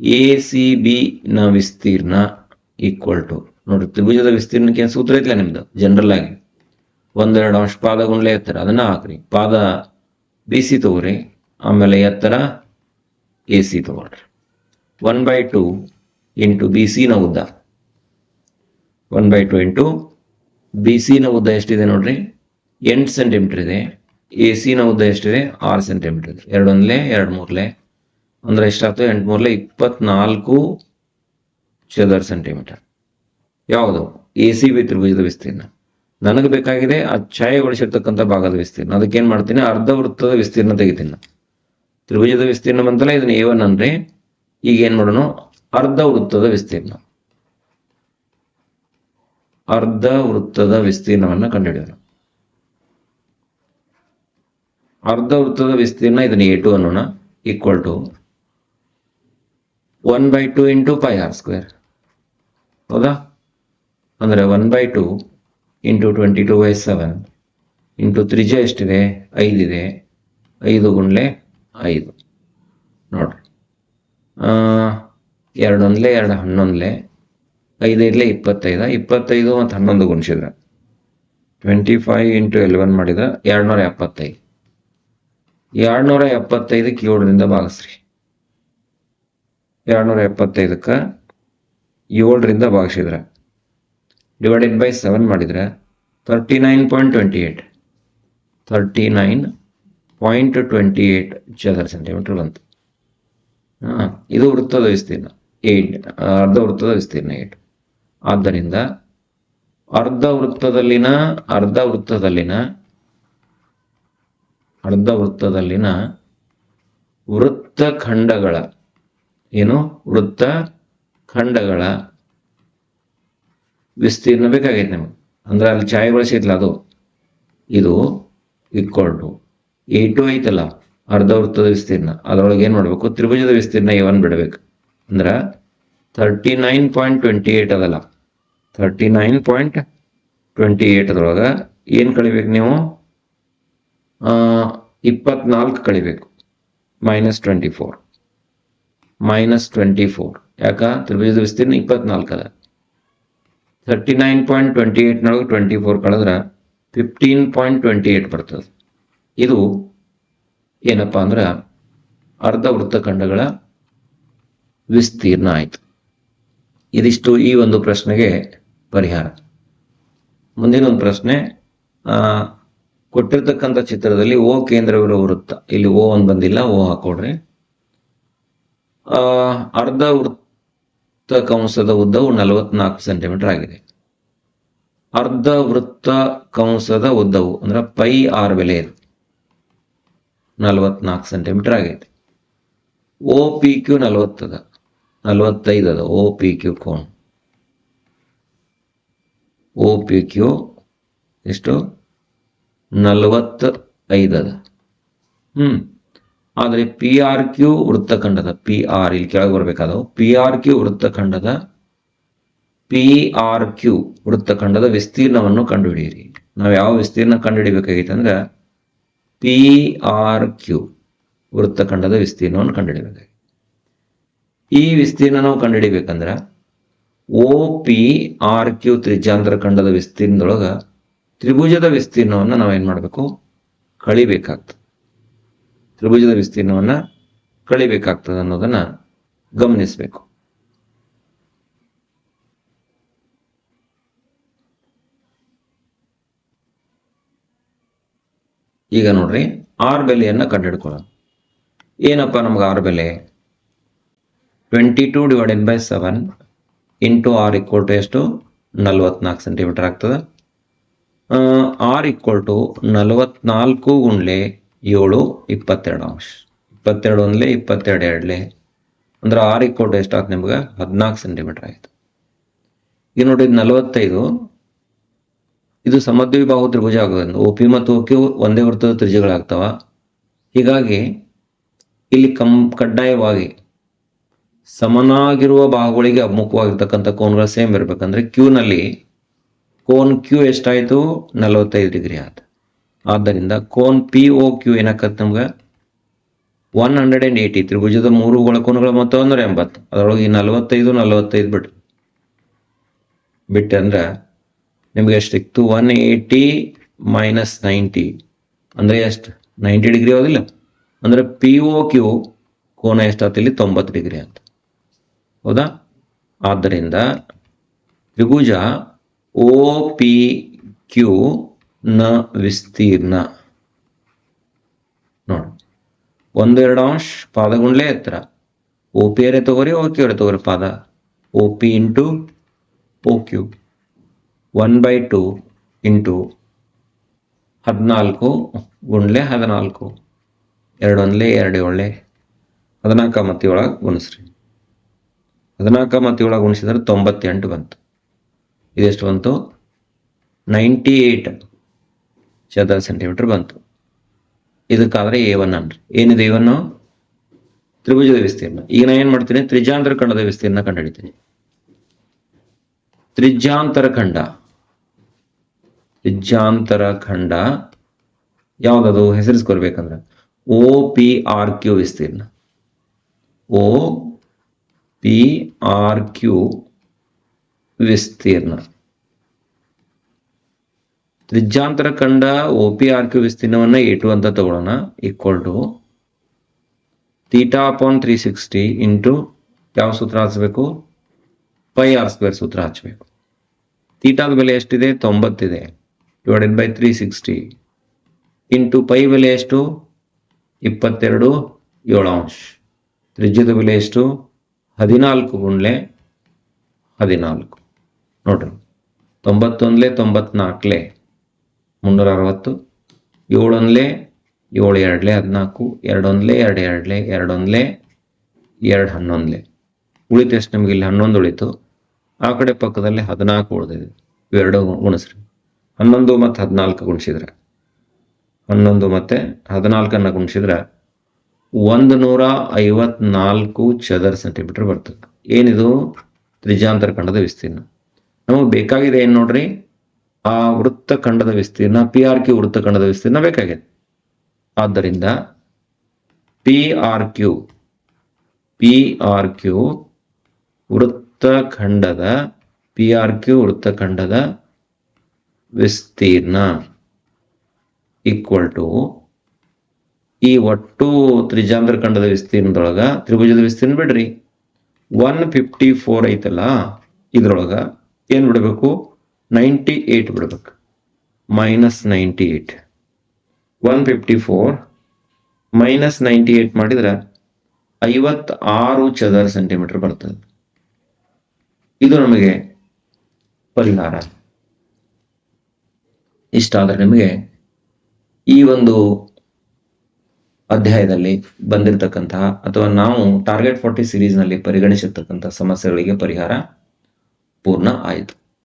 ಎ ಸಿ ಬಿ ನ ವಿಸ್ತೀರ್ಣ ಈಕ್ವಲ್ ಟು ನೋಡ್ರಿ, ತ್ರಿಭುಜದ ವಿಸ್ತೀರ್ಣಕ್ಕೆ ಏನು ಸೂತ್ರ ಐತಿಲ್ಲ ನಿಮ್ದು? ಜನರಲ್ ಆಗಿ. ಒಂದೆರಡು ಅಂಶ ಪಾದ ಗುಂಡ್ಲೆ ಎತ್ತರ, ಅದನ್ನ ಹಾಕ್ರಿ. ಪಾದ ಬಿ ಸಿ ತಗೋರಿ, ಆಮೇಲೆ ಎತ್ತರ ಎ ಸಿ ತಗೊಳ್ರಿ. One by two into B C ನ ಉದ್ದ. One by two into B C ನ ಉದ್ದ ಎಷ್ಟಿದೆ ನೋಡ್ರಿ? ಎಂಟು ಸೆಂಟಿಮೀಟರ್ ಇದೆ. ಎ ಸಿ ನ ಉದ್ದ ಎಷ್ಟಿದೆ? ಆರು ಸೆಂಟಿಮೀಟರ್ ಎರಡೊಂದ್ಲೆ, ಎರಡು ಮೂರ್ಲೆ. ಅಂದ್ರೆ ಎಷ್ಟಾಗ್ತದೆ? ಎಂಟು ಮೂರ್ಲೆ, ಇಪ್ಪತ್ನಾಲ್ಕು ಚದರ್ ಸೆಂಟಿಮೀಟರ್ ಯಾವುದು? ಎ ಸಿ ಬಿ ತ್ರಿಭುಜದ ವಿಸ್ತೀರ್ಣ. ನನಗೆ ಬೇಕಾಗಿದೆ ಆ ಛಾಯೆಗೊಳಿಸಿರ್ತಕ್ಕಂಥ ಭಾಗದ ವಿಸ್ತೀರ್ಣ. ಅದಕ್ಕೆ ಏನ್ ಮಾಡ್ತೀನಿ? ಅರ್ಧ ವೃತ್ತದ ವಿಸ್ತೀರ್ಣ ತೆಗಿತೀನಿ. ತ್ರಿಭುಜದ ವಿಸ್ತೀರ್ಣ ಬಂತಲ್ಲ, ಇದನ್ನ ಎ ಒನ್ ಅಂದ್ರೆ ಈಗ ಏನ್ ಮಾಡೋಣ? ಅರ್ಧ ವೃತ್ತದ ವಿಸ್ತೀರ್ಣ. ಅರ್ಧ ವೃತ್ತದ ವಿಸ್ತೀರ್ಣವನ್ನ ಕಂಡುಹಿಡಿಯೋಣ. ಅರ್ಧ ವೃತ್ತದ ವಿಸ್ತೀರ್ಣ ಇದನ್ನ A two ಅನ್ನೋಣ equal to one by two into pi r square ಹೌದಾ? ಅಂದ್ರೆ one by two into twenty two by seven into ತ್ರಿಜ್ಯ ಎಷ್ಟಿದೆ? ಐದಿದೆ ಐದು ಗುಂಡ್ಲೆ ಐದು. ನೋಡ್ರಿ. ಎರಡೊಂದ್ಲೆ ಎರಡು ಹನ್ನೊಂದ್ಲೆ, ಐದೈದ್ಲೆ ಇಪ್ಪತ್ತೈದು ಇಪ್ಪತ್ತೈದು ಮತ್ತು ಹನ್ನೊಂದು ಗುಣಿಸಿದ್ರೆ ಟ್ವೆಂಟಿ ಫೈವ್ ಇಂಟು ಎಲೆವೆನ್ ಮಾಡಿದ್ರೆ ಎರಡ್ನೂರ ಎಪ್ಪತ್ತೈದು. ಎರಡ್ನೂರ ಎಪ್ಪತ್ತೈದಕ್ಕೆ ಏಳರಿಂದ ಭಾಗಿಸ್ರಿ. ಎರಡ್ನೂರ ಎಪ್ಪತ್ತೈದಕ್ಕೆ ಏಳರಿಂದ ಭಾಗಿಸಿದ್ರೆ. ಡಿವೈಡೆಡ್ ಬೈ ಸೆವೆನ್ ಮಾಡಿದರೆ thirty nine point twenty eight thirty nine point twenty eight ಚದರ ಸೆಂಟಿಮೀಟರ್ ಬಂತು ಹಾಂ, ಇದು ವೃತ್ತದ ವಿಸ್ತೀರ್ಣ. ಏಟ್ ಅರ್ಧ ವೃತ್ತದ ವಿಸ್ತೀರ್ಣ ಏಟ್ ಆದ್ದರಿಂದ ಅರ್ಧ ವೃತ್ತದಲ್ಲಿನ ಅರ್ಧ ವೃತ್ತದಲ್ಲಿನ ಅರ್ಧ ವೃತ್ತದಲ್ಲಿನ ವೃತ್ತ ಖಂಡಗಳ ಏನು? ವೃತ್ತ ಖಂಡಗಳ ವಿಸ್ತೀರ್ಣ ಬೇಕಾಗೈತೆ ನಿಮಗೆ. ಅಂದ್ರೆ ಅಲ್ಲಿ ಛಾಯೆ ಬಳಸೈತಲ್ಲ ಅದು? ಇದು ಈಕ್ವಲ್ ಟು ಎ ಟು ಐತಲ್ಲ ಅರ್ಧ ವೃತ್ತದ ವಿಸ್ತೀರ್ಣ. ಅದರೊಳಗೆ ಏನು ಮಾಡಬೇಕು? ತ್ರಿಭುಜದ ವಿಸ್ತೀರ್ಣ ಎ ಒನ್ ಬಿಡಬೇಕು. ಅಂದ್ರೆ thirty nine point twenty eight ಅದಲ್ಲ. Thirty nine point twenty eight ಅದರೊಳಗೆ ಏನು ಕಳಿಬೇಕು ನೀವು? ಇಪ್ಪತ್ನಾಲ್ಕು ಕಳಿಬೇಕು. Minus twenty four minus twenty four ಯಾಕ? ತ್ರಿಭುಜದ ವಿಸ್ತೀರ್ಣ ಇಪ್ಪತ್ನಾಲ್ಕು ಅದ. ತರ್ಟಿ ನೈನ್ ಪಾಯಿಂಟ್ ಟ್ವೆಂಟಿ ಏಟ್ನೊಳಗೆ ಟ್ವೆಂಟಿ ಫೋರ್ ಕಳೆದ್ರೆ ಫಿಫ್ಟೀನ್ ಪಾಯಿಂಟ್ ಟ್ವೆಂಟಿ ಏಟ್ ಬರ್ತದೆ. ಇದು ಏನಪ್ಪ ಅಂದ್ರೆ ಅರ್ಧ ವೃತ್ತಖಂಡಗಳ ವಿಸ್ತೀರ್ಣ ಆಯಿತು. ಇದಿಷ್ಟು ಈ ಒಂದು ಪ್ರಶ್ನೆಗೆ ಪರಿಹಾರ. ಮುಂದಿನ ಒಂದು ಪ್ರಶ್ನೆ ಕೊಟ್ಟಿರ್ತಕ್ಕಂಥ ಚಿತ್ರದಲ್ಲಿ ಓ ಕೇಂದ್ರವಿರುವ ವೃತ್ತ. ಇಲ್ಲಿ ಓ ಒಂದು ಬಂದಿಲ್ಲ, ಓ ಹಾಕೊಡ್ರಿ. ಅರ್ಧ ವೃತ್ತ ಕಂಸದ ಉದ್ದವು ನಲವತ್ನಾಲ್ಕು ಸೆಂಟಿಮೀಟರ್ ಆಗಿದೆ. ಅರ್ಧ ವೃತ್ತ ಕಂಸದ ಉದ್ದವು, ಅಂದ್ರೆ ಪೈ ಆರ್ ಬೆಲೆ ಇದೆ. ನಲವತ್ನಾಲ್ಕು ಸೆಂಟಿಮೀಟರ್ ಆಗೈತೆ ಓ ಪಿ ಕ್ಯೂ ನಲವತ್ತದ ನಲವತ್ತೈದು ಅದ. ಓ ಪಿ ಕ್ಯೂ ಕೋನ್? ಓ ಪಿ ಕ್ಯೂ ಎಷ್ಟು? ನಲವತ್ತ ಐದು ಅದ. ಹ್ಮ್. ಆದರೆ ಪಿ ಆರ್ ಕ್ಯೂ ವೃತ್ತಖಂಡದ ಪಿ ಆರ್ ಇಲ್ಲಿ ಕೆಳಗೆ ಬರಬೇಕಾದವು. ಪಿ ಆರ್ ಕ್ಯೂ ವೃತ್ತಖಂಡದ ಪಿ ಆರ್ ಕ್ಯೂ ವೃತ್ತಖಂಡದ ವಿಸ್ತೀರ್ಣವನ್ನು ಕಂಡುಹಿಡಿಯಿರಿ. ನಾವು ಯಾವ ವಿಸ್ತೀರ್ಣ ಕಂಡುಹಿಡಿಬೇಕಾಗಿತ್ತು ಅಂದ್ರೆ ಪಿ ಆರ್ ಕ್ಯೂ ವೃತ್ತಖಂಡದ ವಿಸ್ತೀರ್ಣವನ್ನು ಕಂಡುಹಿಡಿಬೇಕಾಗಿತ್ತು. ಈ ವಿಸ್ತೀರ್ಣ ನಾವು ಕಂಡುಹಿಡಿಬೇಕಂದ್ರೆ ಓ ಪಿ ಆರ್ ಕ್ಯೂ ತ್ರಿಜ್ಯಾಂತರ ಖಂಡದ ವಿಸ್ತೀರ್ಣದೊಳಗ ತ್ರಿಭುಜದ ವಿಸ್ತೀರ್ಣವನ್ನು ಏನ್ ಮಾಡಬೇಕು? ಕಳಿಬೇಕಾಗ್ತದೆ. ತ್ರಿಭುಜದ ವಿಸ್ತೀರ್ಣವನ್ನ ಕಳಿಬೇಕಾಗ್ತದೆ ಅನ್ನೋದನ್ನ ಗಮನಿಸಬೇಕು. ಈಗ ನೋಡ್ರಿ, ಆರ್ ಬೆಲೆಯನ್ನ ಕಂಡುಹಿಡ್ಕೊಳ್ಳೋಣ. ಏನಪ್ಪ ನಮ್ಗೆ ಆರ್ ಬೆಲೆ? Twenty two divided by seven into R equal to ಎಷ್ಟು? ನಲ್ವತ್ನಾಲ್ಕು ಸೆಂಟಿಮೀಟರ್ ಆಗ್ತದೆ. ಆರ್ ಈಕ್ವಲ್ ಟು ನಲವತ್ನಾಲ್ಕು ಗುಂಡ್ಲೆ ಏಳು ಇಪ್ಪತ್ತೆರಡು ಅಂಶ. ಇಪ್ಪತ್ತೆರಡು ಒಂದ್ಲೆ ಇಪ್ಪತ್ತೆರಡು ಎರಡ್ಲೆ. ಅಂದ್ರೆ ಆರ್ ಈಕ್ವಲ್ ಟು ಎಷ್ಟಾಗ್ತದೆ ನಿಮ್ಗೆ? ಹದಿನಾಲ್ಕು ಸೆಂಟಿಮೀಟರ್ ಆಯ್ತು. ಈಗ ನೋಡಿ, ನಲವತ್ತೈದು, ಇದು ಸಮದ್ವಿಬಾಹು ತ್ರಿಭುಜ ಆಗೋದ್ರಿಂದ ಓ ಪಿ ಮತ್ತು ಓಕೆ ಒಂದೇ ವೃತ್ತದ ತ್ರಿಜಗಳಾಗ್ತಾವ ಹೀಗಾಗಿ ಇಲ್ಲಿ ಕಂ, ಕಡ್ಡಾಯವಾಗಿ ಸಮನಾಗಿರುವ ಬಾಹುಗಳಿಗೆ ಅಭಿಮುಖವಾಗಿರ್ತಕ್ಕಂಥ ಕೋನ್ಗಳು ಸೇಮ್ ಇರಬೇಕಂದ್ರೆ ಕ್ಯೂನಲ್ಲಿ ಕೋನ್ ಕ್ಯೂ ಎಷ್ಟಾಯಿತು? ನಲವತ್ತೈದು ಡಿಗ್ರಿ ಆಯ್ತು. ಆದ್ದರಿಂದ ಕೋನ್ ಪಿ ಓ ಕ್ಯೂ ಏನಾಕತ್ತೆ ನಮ್ಗೆ? ಒನ್ ಹಂಡ್ರೆಡ್ ಆ್ಯಂಡ್ ಏಯ್ಟಿ ತ್ರಿಭುಜದ ಮೂರು ಒಳಕೋನಗಳ ಮೊತ್ತ ಒಂದೂರ ಎಂಬತ್ತು. ಅದರೊಳಗೆ ನಲವತ್ತೈದು ನಲವತ್ತೈದು ಬಿಟ್ಟು ಬಿಟ್ಟೆ ಅಂದ್ರೆ ನಿಮ್ಗೆ ಎಷ್ಟು ಸಿಕ್ತು ಒನ್ ಏಯ್ಟಿ ಮೈನಸ್ ನೈಂಟಿ ಅಂದ್ರೆ ಎಷ್ಟು? ನೈಂಟಿ ಡಿಗ್ರಿ ಹೋದಿಲ್ಲ. ಅಂದ್ರೆ ಪಿ ಓ ಕ್ಯೂ ಕೋನ ಎಷ್ಟಾಗ್ತಿ ಇಲ್ಲಿ ತೊಂಬತ್ತು ಡಿಗ್ರಿ ಅಂತ ಹೌದಾ? ಆದ್ದರಿಂದ ತ್ರಿಭುಜ ಓ ಪಿ ಕ್ಯೂ ನ ವಿಸ್ತೀರ್ಣ. ನೋಡಿ. ಒಂದೆರಡು ಅಂಶ ಪಾದಗುಂಡ್ಲೆ ಎತ್ತರ. ಓ ಪಿ ಅರೆ ತಗೋರಿ ಓ ಕ್ಯೂ ಅರೆ ತಗೋರಿ ಪಾದ. O P into O Q. One by two into ಹದಿನಾಲ್ಕು ಗುಂಡ್ಲೆ ಹದಿನಾಲ್ಕು. ಎರಡು ಒಂದ್ಲೆ ಎರಡು ಒಳ್ಳೆ ಹದಿನಾಲ್ಕು ಮತ್ತಿ ಒಳಗೆ ಗುಣಿಸ್ರಿ. ಹದಿನಾಲ್ಕು ಮತ್ತಿ ಒಳಗೆ ಗುಣಿಸಿದ್ರೆ ತೊಂಬತ್ತೆಂಟು ಬಂತು. ಇದೆಷ್ಟು ಬಂತು? ನೈಂಟಿ ಏಯ್ಟ್ ಚದರ ಸೆಂಟಿಮೀಟರ್ ಬಂತು. ಇದಕ್ಕಾದ್ರೆ ಎ ಒನ್ ಅನ್ರಿ ಏನಿದೆ ಇವನ್ನು ಒನ್ ತ್ರಿಭುಜದ ವಿಸ್ತೀರ್ಣ. ಈಗ ನಾನು ಏನ್ ಮಾಡ್ತೀನಿ? ತ್ರಿಜಾಂತರ ಖಂಡದ ವಿಸ್ತೀರ್ಣ ಕಂಡುಹಿಡಿತೀನಿ. ತ್ರಿಜಾಂತರ ಖಂಡ. ತ್ರಿಜಾಂತರ ಖಂಡ. ಯಾವ್ದದು? ಹೆಸರಿಸ್ಕೊಳ್ಬೇಕಂದ್ರೆ. ಒ ಪಿ ಆರ್ ಕ್ಯೂ ವಿಸ್ತೀರ್ಣ. ಓ ಪಿ ಆರ್ ಕ್ಯೂ ವಿಸ್ತೀರ್ಣ. ತ್ರಿಜ್ಯಾಂತರ ಕಂಡ ಒ ಪಿ ಆರ್ ಕ್ಯೂ ವಿಸ್ತೀರ್ಣವನ್ನ ಎ ಟು ಅಂತ ತಗೊಳ್ಳೋಣ. Equal to theta upon three sixty into ಯಾವ ಸೂತ್ರ ಹಚ್ಚಬೇಕು ಪೈ ಆರ್ ಸ್ಕ್ವೇರ್ ಸೂತ್ರ ಹಚ್ಚಬೇಕು ತೀಟಾದ ಬೆಲೆ ಎಷ್ಟಿದೆ? ತೊಂಬತ್ತಿದೆ. Divided by three sixty into pi ಬೆಲೆ ಎಷ್ಟು? ಇಪ್ಪತ್ತೆರಡು ಏಳು ಅಂಶ ತ್ರಿಜ್ಯದ ಬೆಲೆ ಎಷ್ಟು? ಹದಿನಾಲ್ಕು ಗುಂಡ್ಲೆ ಹದಿನಾಲ್ಕು. ನೋಡ್ರಿ. ತೊಂಬತ್ತೊಂದ್ಲೆ ತೊಂಬತ್ನಾಲ್ಕಲೆ ಮುನ್ನೂರ ಅರವತ್ತು ಏಳೊಂದ್ಲೆ ಏಳು ಎರಡ್ಲೆ ಹದಿನಾಲ್ಕು, ಎರಡೊಂದ್ಲೆ ಎರಡು ಎರಡ್ಲೆ ಎರಡೊಂದ್ಲೆ ಎರಡು ಹನ್ನೊಂದ್ಲೆ ಉಳಿತು ಎಷ್ಟು ನಮಗೆ ಇಲ್ಲಿ? ಹನ್ನೊಂದು ಉಳಿತು. ಆ ಕಡೆ ಪಕ್ಕದಲ್ಲಿ ಹದಿನಾಲ್ಕು ಉಳಿದಿದೆ. ಇವೆರಡು ಗುಣಿಸ್ರಿ. ಹನ್ನೊಂದು ಮತ್ತು ಹದಿನಾಲ್ಕು ಗುಣಿಸಿದ್ರೆ. ಹನ್ನೊಂದು ಮತ್ತು ಹದಿನಾಲ್ಕನ್ನು ಗುಣಿಸಿದ್ರೆ ಒಂದು ನೂರ ಐವತ್ನಾಲ್ಕು ಚದರ ಸೆಂಟಿಮೀಟರ್ ಬರ್ತದೆ. ಏನಿದು? ತ್ರಿಜಾಂತರ ಖಂಡದ ವಿಸ್ತೀರ್ಣ. ನಮಗೆ ಬೇಕಾಗಿದೆ ಏನು ನೋಡ್ರಿ? ಆ ವೃತ್ತ ಖಂಡದ ವಿಸ್ತೀರ್ಣ ಪಿ ಆರ್ ಕ್ಯೂ ವೃತ್ತ ಖಂಡದ ವಿಸ್ತೀರ್ಣ ಬೇಕಾಗಿದೆ. ಆದ್ದರಿಂದ P R Q P R Q ವೃತ್ತಖಂಡದ P R Q ವೃತ್ತಖಂಡದ ವಿಸ್ತೀರ್ಣ ಈಕ್ವಲ್ ಟು ಈ ಒಟ್ಟು ತ್ರಿಜಾಂತರ ಖಂಡದ ವಿಸ್ತೀರ್ಣದೊಳಗ ತ್ರಿಭುಜದ ವಿಸ್ತೀರ್ಣ ಬಿಡ್ರಿ. ಒನ್ ಫಿಫ್ಟಿ ಫೋರ್ ಐತಲ್ಲ, ಇದ್ರೊಳಗ ಏನ್ ಬಿಡಬೇಕು? ನೈಂಟಿ ಏಟ್ ಬಿಡ್ಬೇಕು. Minus ninety eight one fifty four minus ninety eight ಮಾಡಿದ್ರೆ ಐವತ್ತಾರು ಚದರ ಸೆಂಟಿಮೀಟರ್ ಬರ್ತದೆ. ಇದು ನಮಗೆ ಪರಿಹಾರ. ಇಷ್ಟಾದರೆ ನಿಮಗೆ ಈ ಒಂದು ಅಧ್ಯಾಯದಲ್ಲಿ ಬಂದಿರತಕ್ಕಂತಹ ಅಥವಾ ನಾವು ಟಾರ್ಗೆಟ್ ಫಾರ್ಟಿ ಸಿರೀಸ್ನಲ್ಲಿ ಪರಿಗಣಿಸಿರ್ತಕ್ಕಂಥ ಸಮಸ್ಯೆಗಳಿಗೆ ಪರಿಹಾರ ಪೂರ್ಣ ಆಯಿತು